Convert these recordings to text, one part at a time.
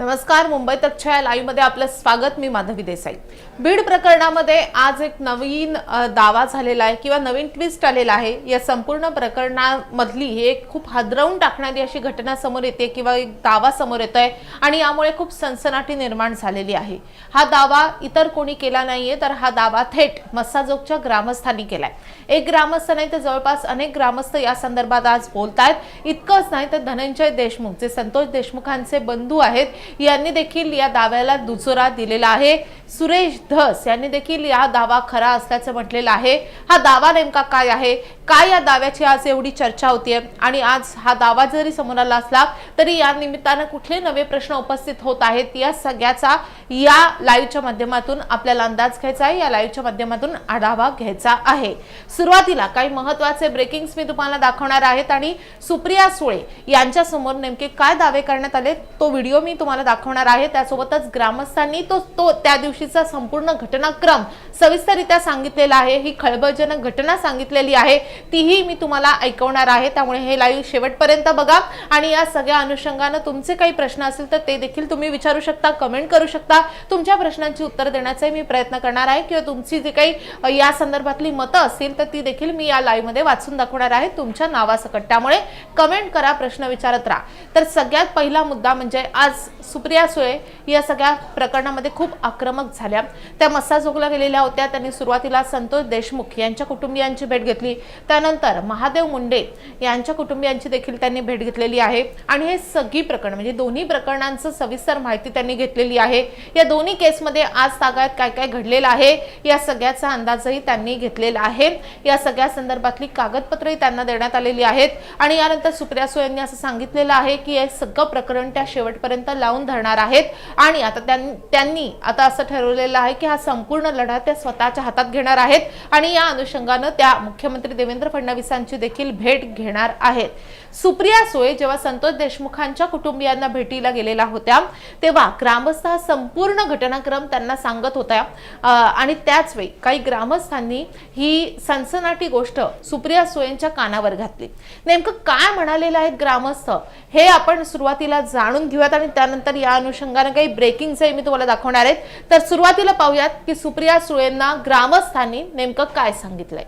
नमस्कार मुंबई तकच्या या लाईव्हमध्ये आपलं स्वागत मी माधवी देसाई. बीड प्रकरणामध्ये आज एक नवीन दावा झालेला आहे किंवा नवीन ट्विस्ट आलेला आहे. या संपूर्ण प्रकरणामधली ही एक खूप हादरवून टाकणारी अशी घटना समोर येते किंवा एक दावा समोर येत आहे आणि यामुळे खूप सनसनाटी निर्माण झालेली आहे. हा दावा इतर कोणी केला नाहीये तर हा दावा थेट मस्साजोगच्या ग्रामस्थांनी केलाय. एक ग्रामस्थ नाही तर जवळपास अनेक ग्रामस्थ या संदर्भात आज बोलत आहेत इतकंच नाही तर धनंजय देशमुख जे संतोष देशमुखांचे बंधू आहेत यांनी देखील या दाव्याला दुजोरा दिलेला आहे. सुरेश धस यांनी देखील या दावा खरा असल्याचं म्हटलेलं आहे. हा दावा नेमका काय आहे? काय या दाव्याची आज एवढी चर्चा होतीये? आणि आज हा दावा जरी समोर आला असला तरी या निमित्तानं कुठले नवे प्रश्न उपस्थित होत आहेत? या सगळ्याचा या लाईव्हच्या माध्यमातून आपल्याला अंदाज घ्यायचा आहे. या लाईव्हच्या माध्यमातून आढावा घ्यायचा आहे. सुरुवातीला काही महत्त्वाचे ब्रेकिंग्स मी तुम्हाला दाखवणार आहेत. आणि सुप्रिया सुळे यांच्या समोर नेमके काय दावे करण्यात आले तो व्हिडिओ मी तुम्हाला दाखवणार आहे. त्यासोबतच ग्रामस्थांनी तो तो त्या दिवशीचा संपूर्ण घटनाक्रम सविस्तररित्या सांगितलेला आहे. ही खळबळजनक घटना सांगितलेली आहे. तीही मी तुम्हाला ऐकवणार आहे. त्यामुळे हे लाईव्ह शेवटपर्यंत बघा. आणि या सगळ्या अनुषंगानं तुमचे काही प्रश्न असेल तर ते देखील तुम्ही विचारू शकता कमेंट करू शकता. तुमच्या प्रश्नांची उत्तर देण्याचाही मी प्रयत्न करणार आहे. किंवा तुमची जी काही या संदर्भातली मतं असतील तर ती देखील मी या लाईव्हमध्ये वाचून दाखवणार आहे तुमच्या नावासकट. त्यामुळे कमेंट करा प्रश्न विचारत राहा. तर सगळ्यात पहिला मुद्दा म्हणजे आज सुप्रिया सुळे या सगळ्या प्रकरणामध्ये खूप आक्रमक झाल्या. त्या मस्साजोगला गेलेल्या होत्या. त्यांनी सुरुवातीला संतोष देशमुख यांच्या कुटुंबियांची भेट घेतली. त्यानंतर महादेव मुंडे यांच्या कुटुंबियांची देखील त्यांनी भेट घेतलेली आहे. आणि हे सगळी प्रकरण म्हणजे दोन्ही प्रकरणांचं सविस्तर माहिती त्यांनी घेतलेली आहे. या दोन्ही केसमध्ये आज तागायत काय काय घडलेलं आहे या सगळ्याचा अंदाजही त्यांनी घेतलेला आहे. या सगळ्या संदर्भातली कागदपत्रही त्यांना देण्यात आलेली आहेत. आणि यानंतर सुप्रिया सुळे यांनी असं सांगितलेलं आहे की हे सगळं प्रकरण त्या शेवटपर्यंत लावून धरणार आहेत. आणि आता त्यां- त्यांनी आता असं ठरवलेलं आहे की हा संपूर्ण लढा त्या स्वतःच्या हातात घेणार आहेत. आणि या अनुषंगानं त्या मुख्यमंत्री देवेंद्र फडणवीसांची देखील भेट घेणार आहेत. सुप्रिया सुळे जेव्हा संतोष देशमुखांच्या कुटुंबियांना भेटीला गेलेल्या होत्या तेव्हा ग्रामस्थ हा संपूर्ण घटनाक्रम त्यांना सांगत होत्या. आणि त्याच वेळी काही ग्रामस्थांनी ही सनसनाटी गोष्ट सुप्रिया सुळेंच्या कानावर घातली. नेमकं काय म्हणालेलं आहेत ग्रामस्थ हे आपण सुरुवातीला जाणून घेऊयात आणि त्यानंतर या अनुषंगाने काही ब्रेकिंगचंही मी तुम्हाला दाखवणार आहेत. तर सुरुवातीला पाहूयात की सुप्रिया सुळेंना ग्रामस्थांनी नेमकं काय सांगितलंय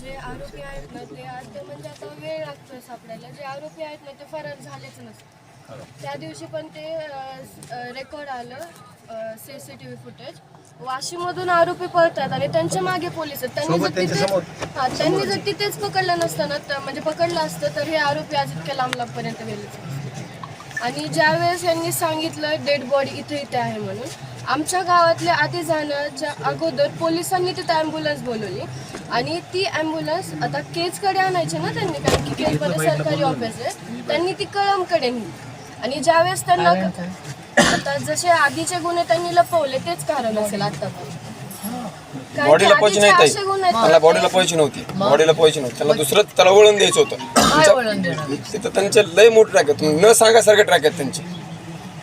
जे आरोपी आहेत ना ते आता म्हणजे आता वेळ लागतोय सापडायला. जे आरोपी आहेत ना ते फरार झालेच नसते त्या दिवशी पण ते रेकॉर्ड आलं C C T V footage वाशीमधून आरोपी पळतात आणि त्यांच्या मागे पोलीस आहेत. त्यांनी जर तिथे हा त्यांनी जर तिथेच पकडलं नसतं ना म्हणजे पकडलं असतं तर हे आरोपी आज इतक्या लांब लांबपर्यंत गेलेच नसते. आणि ज्यावेळेस यांनी सांगितलं डेड बॉडी इथे इथे आहे म्हणून आमच्या गावातल्या आधी जाण्याच्या अगोदर पोलिसांनी तिथे ॲम्ब्युलन्स बोलवली. आणि ती ॲम्ब्युलन्स आता केजकडे आणायची ना त्यांनी कारण की केजमध्ये सरकारी ऑफिस आहे. त्यांनी ती कळमकडे नेली. आणि ज्यावेळेस त्यांना आता जसे आधीचे गुन्हे त्यांनी लपवले तेच कारण असेल आता बॉडीला नाही त्याला बॉडीला पैसे नव्हती. बॉडीला पैसे नव्हते. त्याला दुसरं त्याला वळण द्यायचं होतं. तिथं त्यांचे लय मोठे ट्रॅक आहेत. न सांगासारखे ट्रॅक आहेत त्यांचे.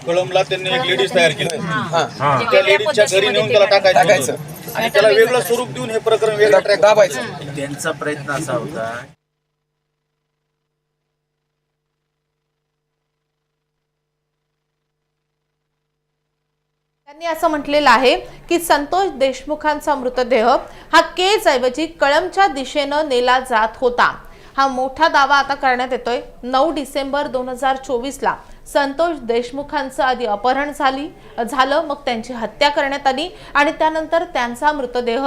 कळमला त्यांनी एक लेडीज तयार केली. हा. त्या लेडीजच्या घरी नेऊन त्याला टाकायचं. टाकायचं. होतं. आणि त्याला वेगळं स्वरूप देऊन हे प्रकरण वेगळं ट्रॅक दाबायचं. त्यांचा प्रयत्न असा होता. त्यांनी असं म्हटलेलं आहे की संतोष देशमुखांचा मृतदेह हा केज ऐवजी कळमच्या दिशेनं नेला जात होता. हा मोठा दावा आता करण्यात येतोय. नऊ डिसेंबर दोन हजार चोवीसला. संतोष देशमुखांचं आधी अपहरण झाली झालं मग त्यांची हत्या करण्यात आली आणि त्यानंतर त्यांचा मृतदेह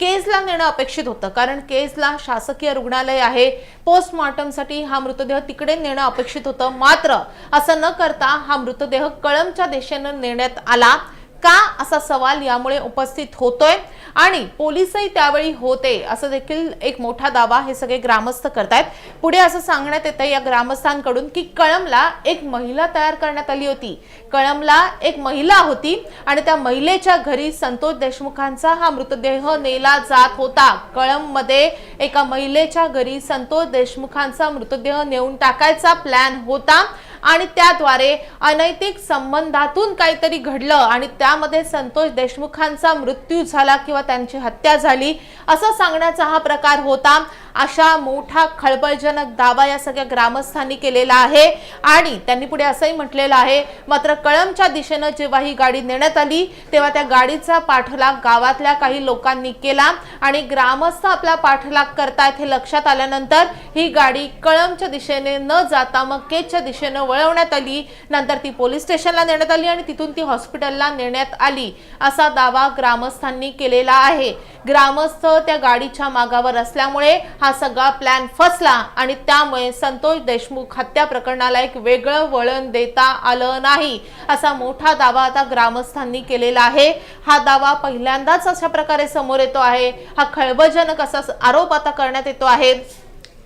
केजला नेणं अपेक्षित होतं. कारण केजला शासकीय रुग्णालय आहे. पोस्टमॉर्टमसाठी हा मृतदेह तिकडे नेणं अपेक्षित होतं. मात्र असं न करता हा मृतदेह कळमच्या दिशेनं नेण्यात आला. का असा सवाल यामुळे उपस्थित होतोय? आणि पोलीसही त्यावेळी होते असं देखील एक मोठा दावा हे सगळे ग्रामस्थ करतायत. पुढे असं सांगण्यात येतं या ग्रामस्थांकडून की कळमला एक महिला तयार करण्यात आली होती. कळमला एक महिला होती आणि त्या महिलेच्या घरी संतोष देशमुखांचा हा मृतदेह नेला जात होता. कळममध्ये एका महिलेच्या घरी संतोष देशमुखांचा मृतदेह नेऊन टाकायचा प्लॅन होता. आणि त्याद्वारे अनैतिक संबंधातून काहीतरी घडलं आणि त्यामध्ये संतोष देशमुखांचा मृत्यू झाला किंवा त्यांची हत्या झाली असं सांगण्याचा हा प्रकार होता. अशा मोठा खळबळजनक दावा या सगळ्या ग्रामस्थांनी केलेला आहे. आणि त्यांनी पुढे असंही म्हटलेलं आहे मात्र कळमच्या दिशेनं जेव्हा ही गाडी नेण्यात आली तेव्हा त्या गाडीचा पाठलाग गावातल्या काही लोकांनी केला. आणि ग्रामस्थ आपला पाठलाग करतायत हे लक्षात आल्यानंतर ही गाडी कळमच्या दिशेने न जाता मग केजच्या दिशेनं वळवण्यात आली. नंतर ती पोलीस स्टेशनला नेण्यात आली आणि तिथून ती हॉस्पिटलला नेण्यात आली. असा दावा ग्रामस्थांनी केलेला आहे. ग्रामस्थ त्या गाडीच्या मागावर असल्यामुळे हा सगळा प्लॅन फसला आणि त्यामुळे संतोष देशमुख हत्या प्रकरणाला एक वेगळं वळण देता आलं नाही असा मोठा दावा आता ग्रामस्थांनी केलेला आहे. हा दावा पहिल्यांदाच अशा प्रकारे समोर येतो आहे. हा खळबळजनक असा आरोप आता करण्यात येतो आहे.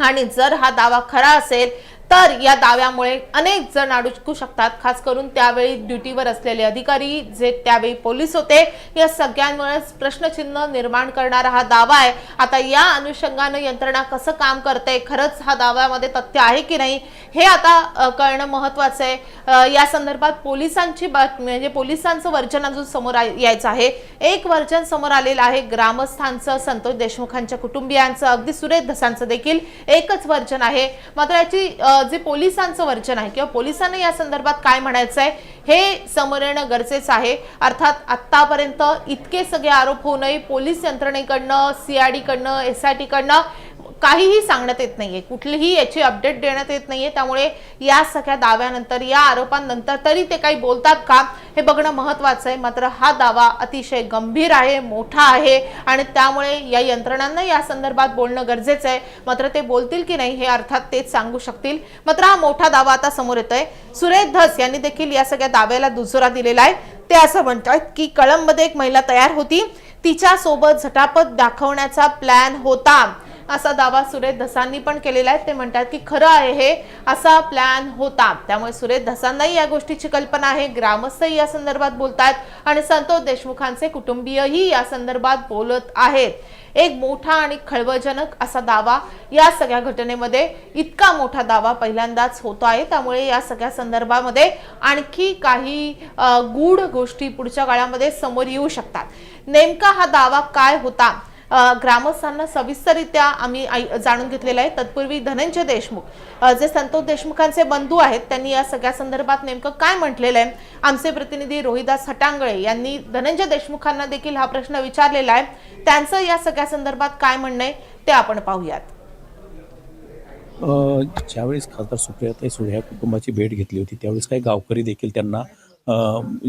आणि जर हा दावा खरा असेल तर या दाव्यामुळे अनेक जण अडकू शकतात. खास करून त्यावेळी ड्युटीवर असलेले अधिकारी जे त्यावेळी पोलीस होते या सगळ्यांमुळेच प्रश्नचिन्ह निर्माण करणारा हा दावा आहे. आता या अनुषंगानं यंत्रणा कसं काम करते खरंच हा दाव्यामध्ये तथ्य आहे की नाही हे आता कळणं महत्वाचं आहे. या संदर्भात पोलिसांची बातमी म्हणजे पोलिसांचं वर्जन अजून समोर यायचं आहे. एक वर्जन समोर आलेलं आहे ग्रामस्थांचं संतोष देशमुखांच्या कुटुंबियांचं अगदी सुरेश धसांचं देखील एकच वर्जन आहे. मात्र याची जे पोलिसांचं वर्चन आहे किंवा पोलिसांना या संदर्भात काय म्हणायचं आहे हे समोर येणं गरजेचं आहे. अर्थात आतापर्यंत इतके सगळे आरोप होऊ नये. पोलीस यंत्रणेकडनं सीआयडी कडनं एस आय टीकडनं काहीही सांगण्यात येत नाहीये. कुठलीही याची अपडेट देण्यात येत नाहीये. त्यामुळे या सगळ्या दाव्यानंतर या आरोपांनंतर तरी ते काही बोलतात का? हे बघणं महत्वाचं आहे. मात्र हा दावा अतिशय गंभीर आहे मोठा आहे आणि त्यामुळे या यंत्रणांना या संदर्भात बोलणं गरजेचं आहे. मात्र ते बोलतील की नाही हे अर्थात तेच सांगू शकतील. मात्र हा मोठा दावा आता समोर येतोय. सुरेश धस यांनी देखील या सगळ्या दाव्याला दुजोरा दिलेला आहे. ते असं म्हणतात की कळंबमध्ये एक महिला तयार होती. तिच्या सोबत झटापट दाखवण्याचा प्लॅन होता. असा दावा सुरेश धसांनी पण केलेला आहे. ते म्हणतात की खरं आहे हे असा प्लॅन होता. त्यामुळे सुरेश धसांनाही या गोष्टीची कल्पना आहे. ग्रामस्थही या संदर्भात बोलतात आणि संतोष देशमुखांचे कुटुंबीयही या संदर्भात बोलत आहेत. एक मोठा आणि खळबळजनक असा दावा या सगळ्या घटनेमध्ये इतका मोठा दावा पहिल्यांदाच होतो आहे. त्यामुळे या सगळ्या संदर्भामध्ये आणखी काही गूढ गोष्टी पुढच्या काळामध्ये समोर येऊ शकतात. नेमका हा दावा काय होता? ग्रामस्थांना सविस्तररित्या आम्ही जाणून घेतलेलं आहे. तत्पूर्वी धनंजय देशमुख जे संतोष देशमुखांचे बंधू आहेत त्यांनी या सगळ्या संदर्भात नेमकं काय म्हटलेलं आहे? आमचे प्रतिनिधी रोहिदास हटांगळे यांनी धनंजय देशमुखांना देखील हा प्रश्न विचारलेला आहे. त्यांचं या सगळ्या संदर्भात काय म्हणणं आहे ते आपण पाहूयात. ज्यावेळेस खासदार सुप्रियाताई सुळे या कुटुंबाची भेट घेतली होती त्यावेळेस काही गावकरी देखील त्यांना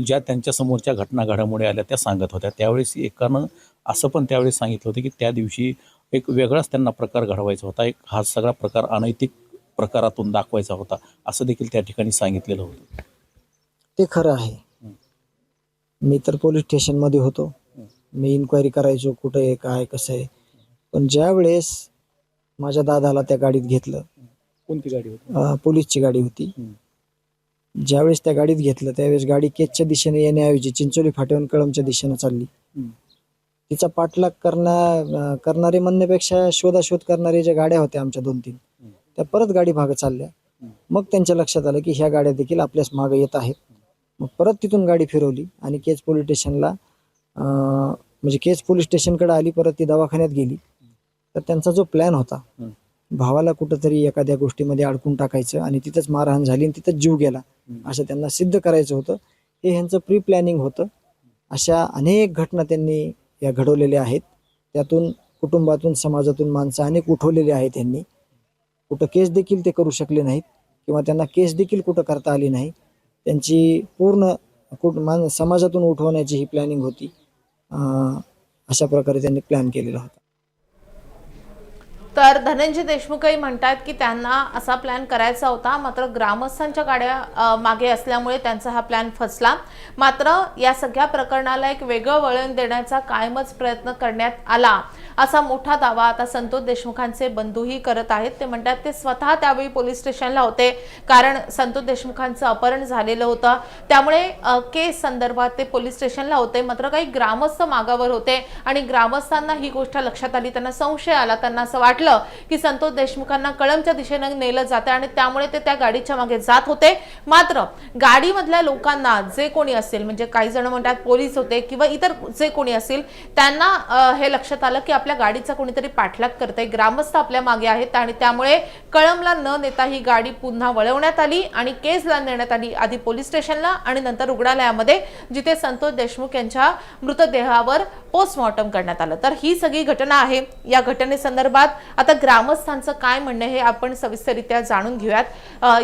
ज्या त्यांच्या समोरच्या घटना घडामोडी आल्या त्या सांगत होत्या. त्यावेळेस एकानं असं पण त्यावेळेस सांगितलं होतं की त्या दिवशी एक वेगळाच त्यांना प्रकार घडवायचा होता. एक हा सगळा प्रकार अनैतिक प्रकारातून दाखवायचा होता असं देखील त्या ठिकाणी सांगितलेलं होतं. ते खरं आहे. मी तर पोलीस स्टेशनमध्ये होतो. मी इन्क्वायरी करायचो कुठं आहे काय कसं आहे. पण ज्या वेळेस माझ्या दादाला त्या गाडीत घेतलं कोणती गाडी होती? पोलीसची गाडी होती. ज्यावेळेस त्या गाडीत घेतलं त्यावेळेस गाडी केजच्या दिशेने येण्याऐवजी चिंचोली फाट्यावरून कळमच्या दिशेनं चालली. तिचा पाठलाग करण्या करणारे म्हणण्यापेक्षा शोधाशोध करणारे ज्या गाड्या होत्या आमच्या दोन तीन त्या परत गाडी मागं चालल्या. मग त्यांच्या लक्षात आलं की ह्या गाड्या देखील आपल्याच मागं येत आहेत. मग परत तिथून गाडी फिरवली आणि केज पोलीस स्टेशनला म्हणजे केज पोलीस स्टेशनकडे आली परत ती दवाखान्यात गेली. तर त्यांचा जो प्लॅन होता भावाला कुठंतरी एखाद्या गोष्टीमध्ये अडकून टाकायचं आणि तिथंच मारहाण झाली आणि तिथंच जीव गेला असं त्यांना सिद्ध करायचं होतं. हे ह्यांचं प्री प्लॅनिंग होतं. अशा अनेक घटना त्यांनी या घडवलेल्या आहेत. त्यातून कुटुंबातून समाजातून माणसं अनेक उठवलेली आहेत त्यांनी कुठं केस देखील ते करू शकले नाहीत किंवा त्यांना केस देखील कुठं करता आली नाही. त्यांची पूर्ण कुठ मान समाजातून उठवण्याची ही प्लॅनिंग होती. अशा प्रकारे त्यांनी प्लॅन केलेला होता. तर धनंजय देशमुखही म्हणतात की त्यांना असा प्लॅन करायचा होता. मात्र ग्रामस्थांच्या गाड्या मागे असल्यामुळे त्यांचा हा प्लॅन फसला. मात्र या सगळ्या प्रकरणाला एक वेगळं वळण देण्याचा कायमच प्रयत्न करण्यात आला. असा मोठा दावा आता संतोष देशमुखांचे बंधूही करत आहेत. ते म्हणतात ते स्वतः त्यावेळी पोलीस स्टेशनला होते. कारण संतोष देशमुखांचं अपहरण झालेलं होतं. त्यामुळे केस संदर्भात ते पोलीस स्टेशनला होते. मात्र काही ग्रामस्थ मागावर होते आणि ग्रामस्थांना ही गोष्ट लक्षात आली. त्यांना संशय आला. त्यांना असं वाटलं वाटलं की संतोष देशमुखांना कळमच्या दिशेने नेलं जाते आणि त्यामुळे ते त्या गाडीच्या मागे जात होते. मात्र गाडीमधल्या लोकांना जे कोणी असेल म्हणजे काही जण म्हणतात पोलीस होते किंवा इतर जे कोणी असेल त्यांना हे लक्षात आलं की आपल्या गाडीचा कोणीतरी पाठलाग करतंय. ग्रामस्थ आपल्या मागे आहेत आणि त्यामुळे कळमला न नेता ही गाडी पुन्हा वळवण्यात आली आणि केसला नेण्यात आली आधी पोलीस स्टेशनला आणि नंतर रुग्णालयामध्ये जिथे संतोष देशमुख यांच्या मृतदेहावर पोस्टमॉर्टम करण्यात आलं. तर ही सगळी घटना आहे. या घटनेसंदर्भात आता ग्रामस्थांचं काय म्हणणं हे आपण सविस्तरित्या जाणून घेऊयात.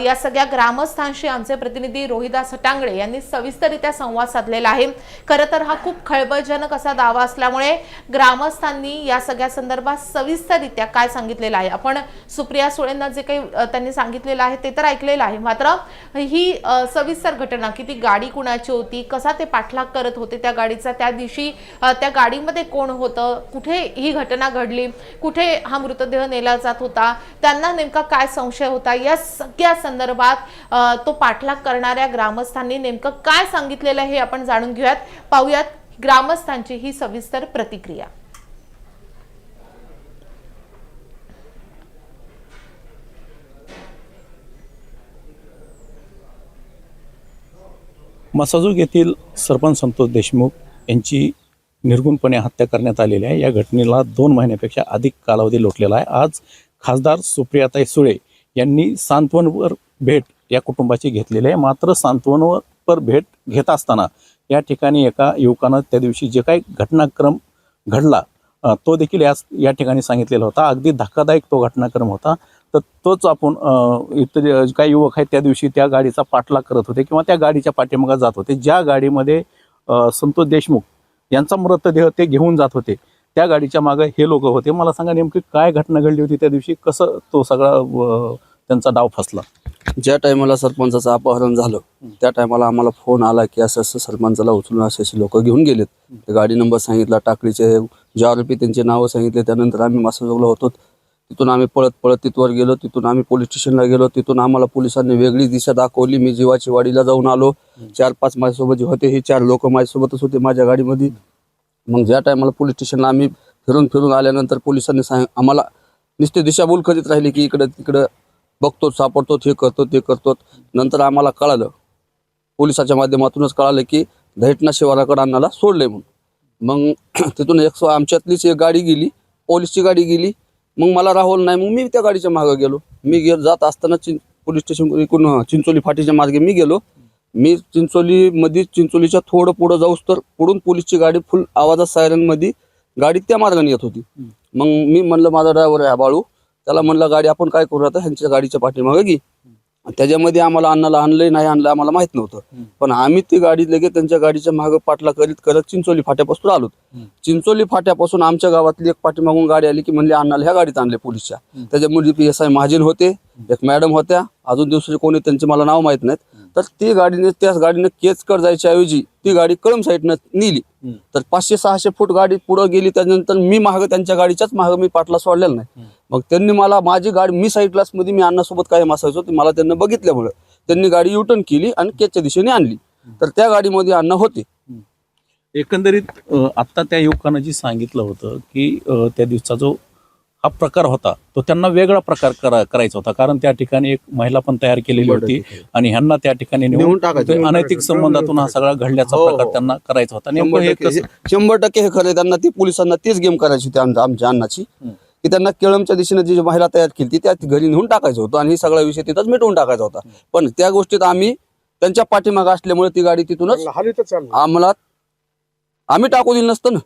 या सगळ्या ग्रामस्थांशी आमचे प्रतिनिधी रोहिदास हटांगळे यांनी सविस्तरित्या संवाद साधलेला आहे. खरं तर हा खूप खळबळजनक असा दावा असल्यामुळे ग्रामस्थांनी या सगळ्या संदर्भात सविस्तरित्या काय सांगितलेलं आहे? आपण सुप्रिया सुळेंना जे काही त्यांनी सांगितलेलं आहे ते तर ऐकलेलं आहे. मात्र ही सविस्तर घटना की ती गाडी कुणाची होती कसा ते पाठलाग करत होते त्या गाडीचा त्या दिवशी त्या गाडीमध्ये कोण होतं कुठे ही घटना घडली कुठे हा मृतदेह नेला जात होता. त्यांना नेमका काय संशय होता? या सगळ्या संदर्भात तो पाठलाग करणाऱ्या ग्रामस्थांनी नेमकं काय सांगितलेलं आहे हे आपण जाणून घेऊयात. पाहूयात ग्रामस्थांची ही सविस्तर प्रतिक्रिया. मसाजूक येथील सरपंच संतोष देशमुख यांची निर्गुणपणे हत्या करण्यात आलेली आहे. या घटनेला दोन महिन्यापेक्षा अधिक कालावधी लोटलेला आहे. आज खासदार सुप्रियाताई सुळे यांनी सांत्वनवर भेट या कुटुंबाची घेतलेली आहे. मात्र सांत्वनवर भेट घेत असताना या ठिकाणी एका युवकानं त्या दिवशी जे काही घटनाक्रम घडला तो देखील याच या ठिकाणी सांगितलेला होता. अगदी धक्कादायक तो घटनाक्रम होता. तर तोच आपण इतर जे काही युवक आहेत त्या दिवशी त्या गाडीचा पाठलाग करत होते किंवा त्या गाडीच्या पाठीमागा जात होते. ज्या गाडीमध्ये संतोष देशमुख यांचा मृतदेह ते घेऊन जात होते. त्या गाडीच्या मागे हे लोक होते. मला सांगा नेमकी काय घटना घडली होती त्या दिवशी? कसं तो सगळा त्यांचा डाव फसला? ज्या टायमाला सरपंचाचं अपहरण झालं त्या टायमाला आम्हाला फोन आला की असं असं सरपंचाला उचलून असे असे लोक घेऊन गेलेत. गाडी नंबर सांगितला टाकडीचे जे आरोपी त्यांचे नावं सांगितले त्यानंतर आम्ही मासाजोगला होतो. तिथून आम्ही पळत पळत तिथवर गेलो तिथून आम्ही पोलीस स्टेशनला गेलो तिथून आम्हाला पोलिसांनी वेगळी दिशा दाखवली. मी जीवाची वाडीला जाऊन आलो. चार पाच माझ्यासोबत जे होते हे चार लोक माझ्यासोबतच होते माझ्या गाडीमध्ये. मग ज्या टायमाला पोलीस स्टेशनला आम्ही फिरून फिरून आल्यानंतर पोलिसांनी सांग आम्हाला नुसते दिशाभूल करीत राहिले की इकडं तिकडं बघतो सापडतो हे करतो ते करतो. नंतर आम्हाला कळालं पोलिसाच्या माध्यमातूनच कळालं की दैटना शिवाराकडे अण्णाला सोडलंय म्हणून. मग तिथून एक आमच्यातलीच एक गाडी गेली पोलीसची गाडी गेली. मग मला राहुल नाही मग मी त्या गाडीच्या मागं गेलो. मी गे जात असताना चिं पोलीस स्टेशन इकडून चिंचोली फाटीच्या मार्गे मी गेलो. मी चिंचोली मध्ये चिंचोलीच्या थोडं पुढं जाऊस तर पुढून पोलीसची गाडी फुल आवाजात सायरनमध्ये गाडी त्या मार्गाने येत होती. मग मी म्हणलं माझा ड्रायव्हर आहे बाळू. त्याला म्हणलं गाडी आपण काय करू आता? ह्यांच्या गाडीच्या पाठीमागे घे. त्याच्यामध्ये आम्हाला अण्णाला आणलंय नाही आणलं आम्हाला माहीत नव्हतं. पण आम्ही ती गाडी लगेच त्यांच्या गाडीच्या मागे पाठला करीत करत चिंचोली फाट्यापासून आलो चिंचोली फाट्यापासून आमच्या गावातली एक पाठीमागून गाडी आली की म्हणले अण्णाला ह्या गाडीत आणले पोलीसच्या. त्याच्यामध्ये पी एस आय महाजन होते एक मॅडम होत्या अजून दुसरे कोणी त्यांचे मला नाव माहीत नाहीत. तर ती गाडीने त्याच गाडीने केचकर जायच्या ऐवजी ती गाडी कळम साईडनं नेली. तर पाचशे सहाशे फूट गाडी पुढे गेली त्यानंतर मी मागं त्यांच्या गाडीच्याच मागं मी पाटला सोडलेला नाही. मग त्यांनी मला माझी गाडी मी साईड क्लासमध्ये मी अण्णासोबत कायम असायचो ते मला त्यांना बघितल्यामुळं त्यांनी गाडी युटर्न केली आणि केचच्या दिशेने आणली. तर त्या गाडीमध्ये अण्णा होते. एकंदरीत आत्ता त्या युवकानं जी सांगितलं होतं की त्या दिवसाचा जो हा प्रकार होता. तो त्यांना वेगळा प्रकार करा करायचा होता. कारण त्या ठिकाणी एक महिला पण तयार केलेली होती आणि ह्यांना त्या ठिकाणी नेऊन अनैतिक संबंधातून हा सगळा घडल्याचा हो. प्रकार त्यांना करायचा होता. शंभर हे टक्के. हे- खरं त्यांना ती पोलिसांना तीच गेम करायची होती आमच्या आमच्या अण्णाची की त्यांना केळमच्या दिशेने जी महिला तयार केली ती त्या घरी नेऊन टाकायचं होतं आणि ही सगळा विषय तिथंच मिटवून टाकायचा होता. पण त्या गोष्टीत आम्ही त्यांच्या पाठीमागे असल्यामुळे ती गाडी तिथूनच आम्हाला आम्ही टाकू दिलं नसतं ना.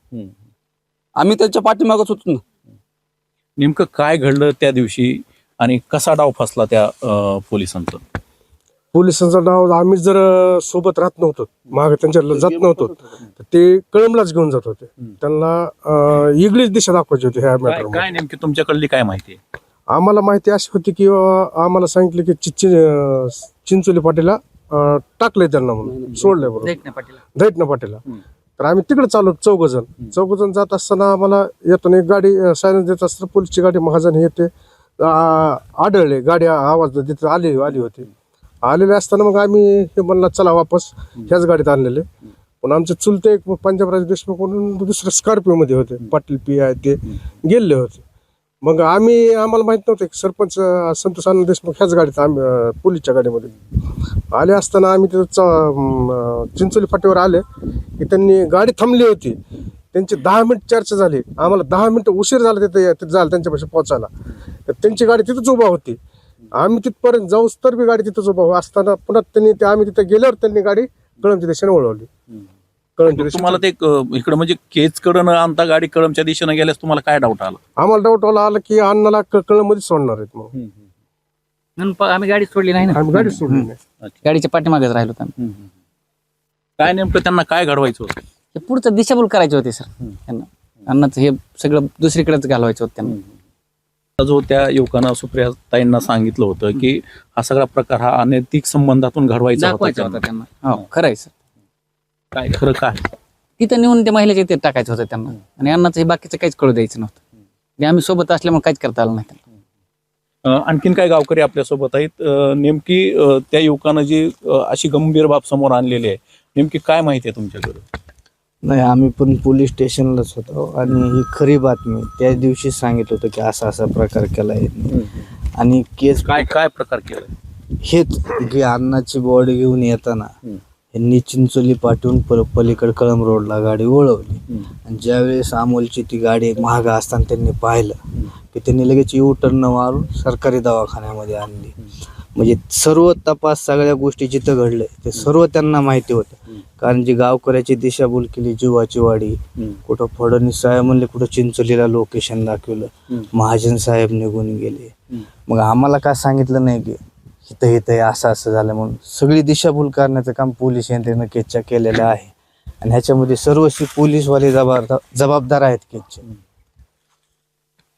आम्ही त्यांच्या पाठीमागच होतो ना नेमकं काय घडलं त्या दिवशी आणि कसा डाव फसला त्या अ, पोलिसांचा पोलिसांचं नाव आम्ही जर अं, सोबत राहत नव्हतो मागे त्यांच्या जात नव्हतो तर ते कळमलाच घेऊन जात होते. त्यांना अं, वेगळीच दिशा दाखवायची होती ह्या काय मॅटर काय नेमकी तुमच्याकडली काय माहिती? आहे आम्हाला माहिती अशी होती की अं, आम्हाला सांगितलं की चि- चि- अं, चिंचोली पाटीला अं, टाकलंय त्यांना म्हणून सोडलंय बरोबर दैटना पाटीला तर आम्ही तिकडे चालू चौघ जण चौघ जण जात असताना आम्हाला येताना एक गाडी सायरन देत असताना पोलीसची गाडी महाजन हे ते आ- आढळले. गाडी आवाज तिथे आली आली होती. आलेले असताना मग आम्ही हे म्हणला चला वापस ह्याच गाडीत आणलेले. पण आमचे चुलते एक पंजाबराज देशमुख म्हणून दुसऱ्या स्कॉर्पिओ मध्ये होते. पाटील पी आहे ते गेले होते. मग आम्ही आम्हाला माहीत नव्हतं की सरपंच संतोष आनंद देशमुख ह्याच गाडीत आम्ही पोलीसच्या गाडीमध्ये आले असताना आम्ही तिथं च- चिंचोली फाटीवर आले की त्यांनी गाडी थांबली होती. त्यांची दहा मिनिट चर्चा झाली. आम्हाला दहा मिनटं उशीर झाला तिथे तिथं झाला त्यांच्यापाशी पोहोचायला. तर त्यांची गाडी तिथंच उभा होती. आम्ही तिथपर्यंत जाऊस तर बी गाडी तिथंच उभा हो- असताना पुन्हा त्यांनी ते आम्ही तिथे गेल्यावर त्यांनी गाडी कळमच्या दिशेने वळवली कळमच्या दिशेने तुम्हाला ते इकडं म्हणजे केजकडं न आणता गाडी कळमच्या दिशेनं गेल्यास तुम्हाला काय डाऊट आला? आम्हाला डाऊट आला आला की अण्णाला कळमध्ये सोडणार आहेत मग. म्हणून प- आम्ही गाडी सोडली नाही ना. आम्ही गाडी सोडली नाही. गाडीच्या पाठीमागेच राहिलो होतो आम्ही. काय नेमकं त्यांना काय घडवायचं होतं? हे पुढचं दिशाभूल करायचे होते सर. त्यांना. अन्नाचं हे सगळं दुसरीकडेच घालवायचं होतं त्यांना. आता जो त्या युवकानं सुप्रिया ताईंना सांगितलं होतं की हा सगळा प्रकार हा अनैतिक संबंधातून घडवायचा होता दाखवायचं होतं त्यांना. त्यांना. हो खरं आहे सर. काय खरं काय तिथं नेऊन त्या महिलेच्या इथे टाकायचं होतं त्यांना. आणि अन्नाचं हे बाकीचं काहीच कळू द्यायचं नव्हतं. ते आम्ही सोबत असल्यामुळे काहीच करता आलं नाही त्यांना. अं, आणखीन काय गावकरी आपल्यासोबत आहेत. अं, नेमकी अं, त्या युवकानं जी अं, अशी गंभीर बाब समोर आणलेली आहे नेमकी काय माहिती आहे तुमच्याकडे? नाही आम्ही पण पोलीस स्टेशनलाच होतो आणि ही खरी बातमी त्या दिवशी सांगितलं होतं की असा असा प्रकार केला आहे. आणि केस काय काय प्रकार केलाय हेच की अन्नाची बॉडी घेऊन येताना यांनी चिंचोली पाठवून पल पलीकडे कळम रोडला गाडी वळवली. आणि ज्यावेळेस अमोलची ती गाडी महाग असताना त्यांनी पाहिलं की त्यांनी लगेच यू टर्न मारून सरकारी दवाखान्यामध्ये आणली. म्हणजे सर्व तपास सगळ्या गोष्टी जिथं घडले ते सर्व त्यांना माहिती होतं. कारण जी गावकऱ्याची दिशाभूल केली जीवाची वाडी कुठं फडणवीस साहेब म्हणले कुठं चिंचोलीला लोकेशन दाखवलं. महाजन साहेब निघून गेले. मग आम्हाला काय सांगितलं नाही की हिथं हिथं हे असं असं झालं म्हणून सगळी दिशाभूल करण्याचं काम पोलीस यंत्रणा केसच्या केलेलं आहे. आणि ह्याच्यामध्ये सर्वस्वी पोलीसवाले जबाबदार जबाबदार आहेत केसचे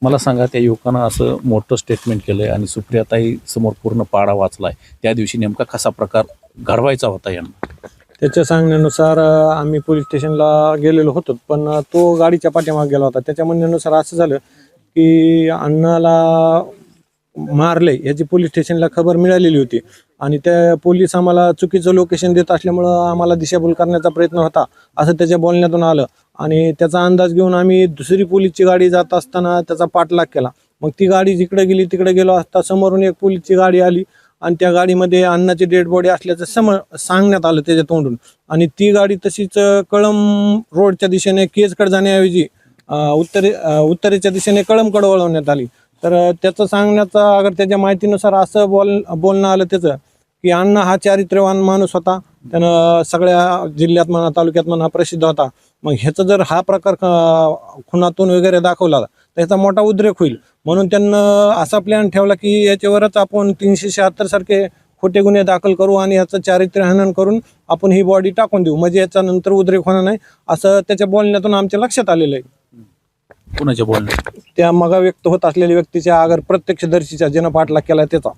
मला सांगा त्या युवकानं असं मोठं स्टेटमेंट केलंय आणि सुप्रियाताई समोर पूर्ण पाडा वाचलाय. त्या दिवशी नेमका कसा प्रकार घडवायचा होता यांना? त्याच्या सांगण्यानुसार अ, आम्ही पोलीस स्टेशनला गेलेलो होतो पण तो गाडीच्या पाठीमागे गेला होता. त्याच्या म्हणण्यानुसार असं झालं की अण्णाला मारले याची पोलीस स्टेशनला खबर मिळालेली होती. आणि त्या पोलीस आम्हाला चुकीचं लोकेशन देत असल्यामुळं आम्हाला दिशाभूल करण्याचा प्रयत्न होता असं त्याच्या बोलण्यातून आलं. आणि त्याचा अंदाज घेऊन आम्ही दुसरी पोलीसची गाडी जात असताना त्याचा पाठलाग केला. मग ती गाडी जिकडे गेली तिकडे गेलो असता समोरून एक पोलीसची गाडी आली. आणि त्या गाडीमध्ये अन्नाची डेड बॉडी असल्याचं सम सांगण्यात आलं त्याच्या तोंडून. आणि ती गाडी तशीच कळम रोडच्या दिशेने केजकड जाण्याऐवजी उत्तरे उत्तरेच्या दिशेने कळमकड वळवण्यात आली. तर त्याचं सांगण्याचा अगर त्याच्या माहितीनुसार असं बोल बोलणं आलं त्याचं की अण्णा हा चारित्र्यवान माणूस होता. त्यानं सगळ्या जिल्ह्यात म्हणा तालुक्यात म्हणा प्रसिद्ध होता. मग ह्याचा जर हा प्रकार खुनातून वगैरे दाखवला तर ह्याचा मोठा उद्रेक होईल. म्हणून त्यांना असा प्लॅन ठेवला की याच्यावरच आपण तीनशे शहात्तर सारखे खोटे गुन्हे दाखल करू आणि याचं चारित्र्यहनन करून आपण ही बॉडी टाकून देऊ. म्हणजे याचा नंतर उद्रेक होणार नाही असं त्याच्या बोलण्यातून आमच्या लक्षात आलेलं आहे. कुणाच्या बोलण्यात त्या मगा व्यक्त होत असलेल्या व्यक्तीच्या अगर प्रत्यक्षदर्शीच्या ज्यानं पाठलाग केला त्याचा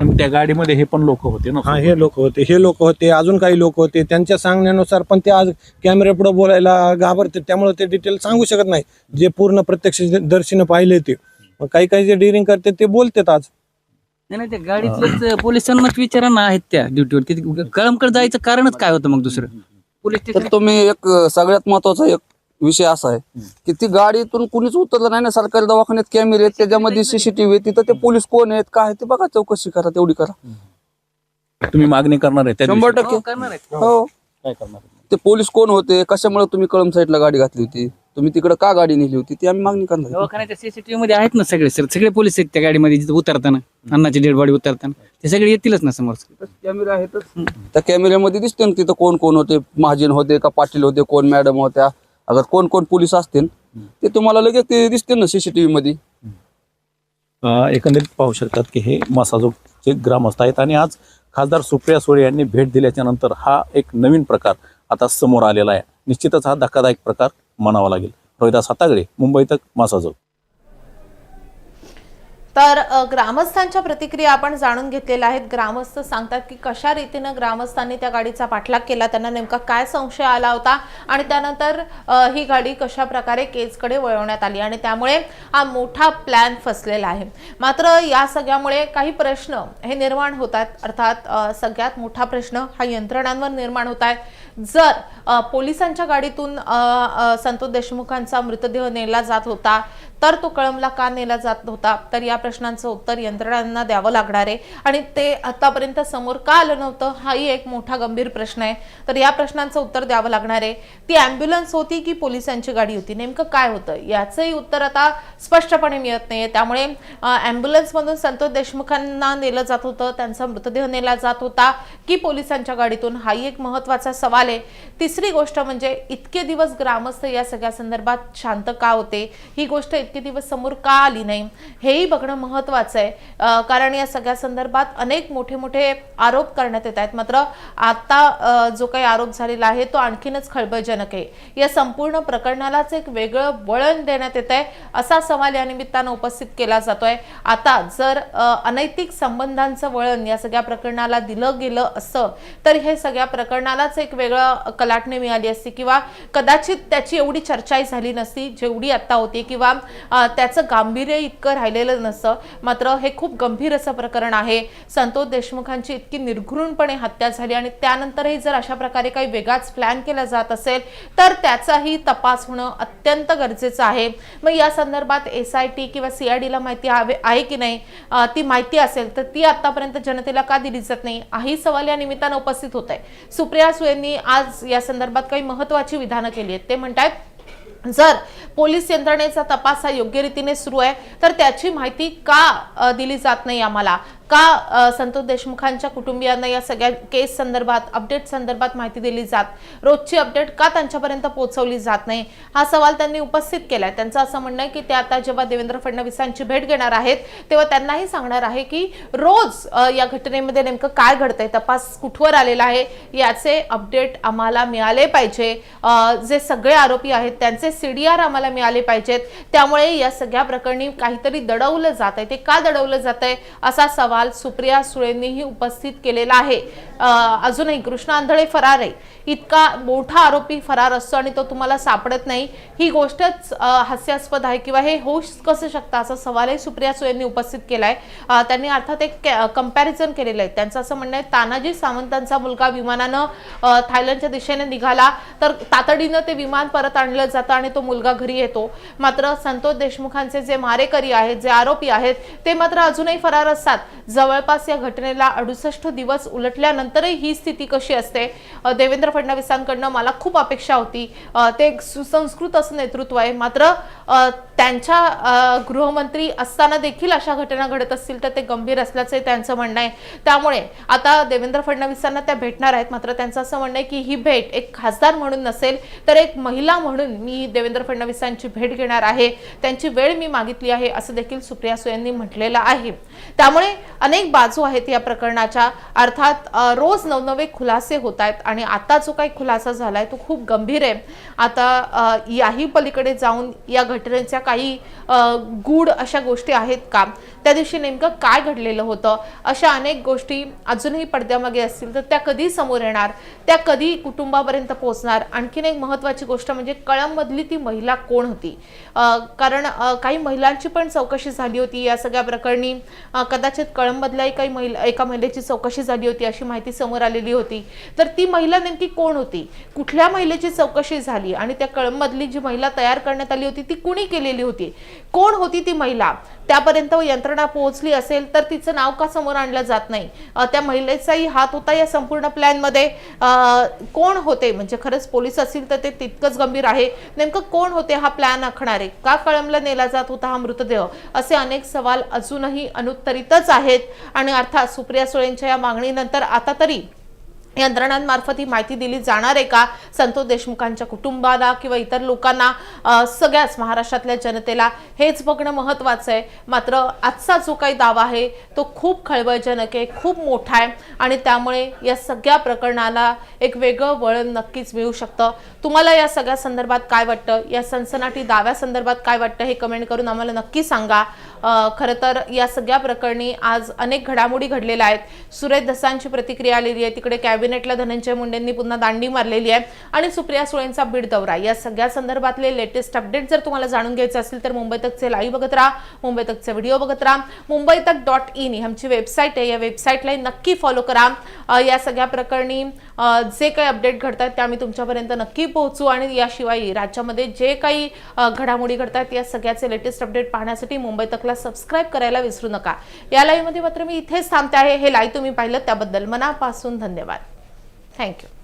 त्या गाडीमध्ये हे पण लोक होते ना. हा हे लोक होते हे लोक होते अजून काही लोक होते. त्यांच्या सांगण्यानुसार पण ते आज कॅमेऱ्यापुढे बोलायला घाबरते त्यामुळे ते डिटेल सांगू शकत नाही. जे पूर्ण प्रत्यक्ष दर्शीनं पाहिले ते. मग काही काही जे डिरिंग करते ते बोलतात आज. नाही नाही त्या गाडीतलंच पोलिसांनाच विचारा ना आहेत त्या ड्युटीवर तिथे कळमकडे जायचं कारणच काय होतं मग दुसरं? पोलीस तर तुम्ही एक सगळ्यात महत्त्वाचा एक विषय असा आहे की ती गाडीतून कुणीच उतरलं नाही ना सरकारी दवाखान्यात कॅमेरे आहेत त्याच्यामध्ये सीसीटीव्ही तिथं ते पोलीस कोण आहेत काय ते बघा चौकशी करा तेवढी करा. तुम्ही मागणी करणार आहे त्या शंभर दिवशी? टक्के. हो काय करणार ते पोलीस कोण होते कशामुळे तुम्ही कळम साईडला गाडी घातली होती तुम्ही तिकडे का गाडी नेली होती ती आम्ही मागणी करणार दवाखान्याच्या सीसीटीव्ही मध्ये आहेत ना सगळे सर सगळे पोलीस आहेत त्या गाडीमध्ये जिथे उतरताना अन्नाची डेड बॉडी उतरताना. ते सगळे येतीलच ना समोर. कॅमेरे आहेतच. त्या कॅमेऱ्यामध्ये दिसते ना तिथं कोण कोण होते महाजन होते का पाटील होते कोण मॅडम होत्या अगर कोण कोण पोलीस असतील ते तुम्हाला लगेच ते दिसते ना सीसीटीव्ही मध्ये. अं, एकंदरीत पाहू शकतात की हे मसाजोगचे ग्रामस्थ आहेत आणि आज खासदार सुप्रिया सुळे यांनी भेट दिल्याच्या नंतर हा एक नवीन प्रकार आता समोर आलेला आहे. निश्चितच हा धक्कादायक प्रकार म्हणावा लागेल. रोहिदास हातागडे मुंबई तक मसाजोग. तर ग्रामस्थांच्या प्रतिक्रिया आपण जाणून घेतलेल्या आहेत. ग्रामस्थ सांगतात की कशा रीतीनं ग्रामस्थांनी त्या गाडीचा पाठलाग केला? त्यांना नेमका काय संशय आला होता? आणि त्यानंतर ही गाडी कशा प्रकारे केजकडे वळवण्यात आली? आणि त्यामुळे हा मोठा प्लॅन फसलेला आहे. मात्र या सगळ्यामुळे काही प्रश्न हे निर्माण होतात अर्थात सगळ्यात मोठा प्रश्न हा यंत्रणांवर निर्माण होत आहे. जर पोलिसांच्या गाडीतून संतोष देशमुखांचा मृतदेह नेला जात होता तर तो कळमला का नेला जात होता तर या प्रश्नांचं उत्तर यंत्रणांना द्यावं लागणार आहे. आणि ते आतापर्यंत समोर का आलं नव्हतं? हाही एक मोठा गंभीर प्रश्न आहे. तर या प्रश्नांचं उत्तर द्यावं लागणार आहे. ती अँब्युलन्स होती की पोलिसांची गाडी होती? नेमकं काय होतं? याचंही उत्तर आता स्पष्टपणे मिळत नाहीये. त्यामुळे अँब्युलन्समधून संतोष देशमुखांना नेलं जात होतं. त्यांचा मृतदेह नेला जात होता की पोलिसांच्या गाडीतून? हाही एक महत्त्वाचा सवाल आहे. तिसरी गोष्ट म्हणजे इतके दिवस ग्रामस्थ या सगळ्या संदर्भात शांत का होते? ही गोष्ट इतके दिवस समोर का आली नाही? हेही बघणं महत्वाचं आहे. कारण या सगळ्या संदर्भात अनेक मोठे मोठे आरोप करण्यात येत आहेत. मात्र आता जो काही आरोप झालेला आहे तो आणखीनच खळबळजनक आहे. या संपूर्ण प्रकरणालाच एक वेगळं वळण देण्यात येत आहे असा सवाल या निमित्तानं उपस्थित केला जातोय. आता जर अनैतिक संबंधांचं वळण या सगळ्या प्रकरणाला दिलं गेलं असतं तर हे सगळ्या प्रकरणालाच एक वेगळं कलाटणी मिळाली असती किंवा कदाचित त्याची एवढी चर्चाही झाली नसती जेवढी आता होती किंवा त्याचं गांभीर्य इतकं राहिलेलं नसतं. मात्र हे खूप गंभीर असं प्रकरण आहे. संतोष देशमुखांची इतकी निर्घृणपणे हत्या झाली आणि त्यानंतरही जर अशा प्रकारे काही वेगळाच प्लॅन केला जात असेल तर त्याचाही तपास होणं अत्यंत गरजेचं आहे. मग या संदर्भात एस आय टी किंवा सी आय डीला माहिती हवे आहे की नाही? ती माहिती असेल तर ती आतापर्यंत जनतेला का दिली जात नाही? हाही सवाल या निमित्तानं उपस्थित होत आहे सुप्रिया सुयेंनी आज या संदर्भात काही महत्वाची विधानं केली आहेत. ते म्हणतात जर पोलीस यंत्रणेचा तपास हा योग्य रीतीने सुरू आहे तर त्याची माहिती का दिली जात नाही आम्हाला? का संतोष देशमुखांच्या कुटुंबियांना या सगळ्या केस संदर्भात अपडेट संदर्भात माहिती दिली जात? रोजची अपडेट का त्यांच्यापर्यंत पोहोचवली जात नाही? हा सवाल त्यांनी उपस्थित केलाय. त्यांचं असं म्हणणं आहे की ते आता जेव्हा देवेंद्र फडणवीसांची भेट घेणार आहेत तेव्हा त्यांनाही सांगणार आहे की रोज या घटनेमध्ये नेमकं काय घडतंय तपास कुठवर आलेला आहे याचे अपडेट आम्हाला मिळाले पाहिजे. जे सगळे आरोपी आहेत त्यांचे सीडीआर आम्हाला मिळाले पाहिजेत. त्यामुळे या सगळ्या प्रकरणी काहीतरी दडवलं जात आहे ते का दडवलं जात आहे असा सवाल सुप्रिया सुळेंनीही उपस्थित केलेला आहे. अजूनही कृष्णा आंधळे फरार आहे. इतका मोठा आरोपी फरार असतो आणि तो तुम्हाला सापडत नाही. ही गोष्टच हास्यास्पद आहे किंवा हे होऊ कसं शकतं असा सवालही सुप्रिया सुळेंनी उपस्थित केला आहे त्यांनी अर्थात एक कंपॅरिझन केलेलं आहे. त्यांचं असं म्हणणं आहे तानाजी सावंतांचा मुलगा विमानानं थायलंडच्या दिशेने निघाला तर तातडीनं ते विमान परत आणलं जातं आणि तो मुलगा घरी येतो. मात्र संतोष देशमुखांचे जे मारेकरी आहेत जे आरोपी आहेत ते मात्र अजूनही फरार असतात. जवळपास या घटनेला अडुसष्ट दिवस उलटल्यानंतरही ही स्थिती कशी असते? देवेंद्र फडणवीसांकडनं मला खूप अपेक्षा होती. ते एक सुसंस्कृत असं नेतृत्व आहे. मात्र त्यांच्या गृहमंत्री असताना देखील अशा घटना घडत असतील तर ते गंभीर असल्याचं त्यांचं म्हणणं आहे. त्यामुळे आता देवेंद्र फडणवीसांना त्या भेटणार आहेत. मात्र त्यांचं असं म्हणणं आहे की ही भेट एक खासदार म्हणून नसेल तर एक महिला म्हणून मी देवेंद्र फडणवीसांची भेट घेणार आहे. त्यांची वेळ मी मागितली आहे असं देखील सुप्रिया सुयांनी म्हटलेलं आहे. त्यामुळे अनेक बाजू आहेत या प्रकरणाच्या. अर्थात रोज नवनवे खुलासे होत आहेत आणि आता जो काही खुलासा झाला आहे तो खूप गंभीर आहे. आता याही पलीकडे जाऊन या घटनेच्या काही गूढ अशा गोष्टी आहेत का? त्या दिवशी नेमकं काय घडलेलं होतं? अशा अनेक गोष्टी अजूनही पडद्यामागे असतील तर त्या कधी समोर येणार? त्या कधी कुटुंबापर्यंत पोहोचणार? आणखीन एक महत्वाची गोष्ट म्हणजे कळममधली ती महिला कोण होती? कारण काही महिलांची पण चौकशी झाली होती या सगळ्या प्रकरणी. कदाचित कळ कळंबदला काही महिला एका महिलेची चौकशी झाली होती अशी माहिती समोर आलेली होती. तर ती महिला नेमकी कोण होती? कुठल्या महिलेची चौकशी झाली? आणि त्या कळंबमधली जी महिला तयार करण्यात आली होती ती कुणी केलेली होती? कोण होती ती महिला? त्यापर्यंत यंत्रणा पोहोचली असेल तर तिचं नाव का समोर आणलं जात नाही? त्या महिलेचाही हात होता या संपूर्ण प्लॅनमध्ये. कोण होते? म्हणजे खरंच पोलीस असतील तर ते तितकंच गंभीर आहे. नेमकं कोण होते हा प्लॅन आखणारे? का कळमला नेला जात होता हा मृतदेह? असे अनेक सवाल अजूनही अनुत्तरितच आहेत. आणि अर्थात सुप्रिया सुळेंच्या या मागणीनंतर आता तरी यंत्रणांमार्फत ही माहिती दिली जाणार आहे का? संतोष देशमुखांच्या कुटुंबाला किंवा इतर लोकांना सगळ्याच महाराष्ट्रातल्या जनतेला हेच बघणं महत्वाचं आहे. मात्र आजचा जो काही दावा आहे तो खूप खळबळजनक आहे खूप मोठा आहे. आणि त्यामुळे या सगळ्या प्रकरणाला एक वेगळं वळण नक्कीच मिळू शकतं. तुम्हाला या सगळ्या संदर्भात काय वाटतं? या सनसनाटी दाव्यासंदर्भात काय वाटतं? हे कमेंट करून आम्हाला नक्की सांगा. खरं तर या सगळ्या प्रकरणी आज अनेक घडामोडी घडलेल्या आहेत. सुरेश धसांची प्रतिक्रिया आलेली आहे. तिकडे कॅबिनेटला धनंजय मुंडेंनी पुन्हा दांडी मारलेली आहे. आणि सुप्रिया सुळेंचा बीड दौरा. या सगळ्या संदर्भातले लेटेस्ट अपडेट जर तुम्हाला जाणून घ्यायचे असतील तर मुंबई तकचे लाईव्ह बघत राहा. मुंबई तकचे व्हिडिओ बघत राहा. मुंबई तक डॉट इन ही आमची वेबसाईट आहे. या वेबसाईटला नक्की फॉलो करा. या सगळ्या प्रकरणी जे काही अपडेट घडतात ते आम्ही तुमच्यापर्यंत नक्की पोहोचू. आणि याशिवाय राज्यामध्ये जे काही घडामोडी घडतात या सगळ्याचे लेटेस्ट अपडेट पाहण्यासाठी मुंबई तकला सबस्क्राईब करायला विसरू नका. या लाईव्हमध्ये मात्र मी इथेच थांबते आहे. हे लाईव्ह तुम्ही पाहिलं त्याबद्दल मनापासून धन्यवाद. थँक्यू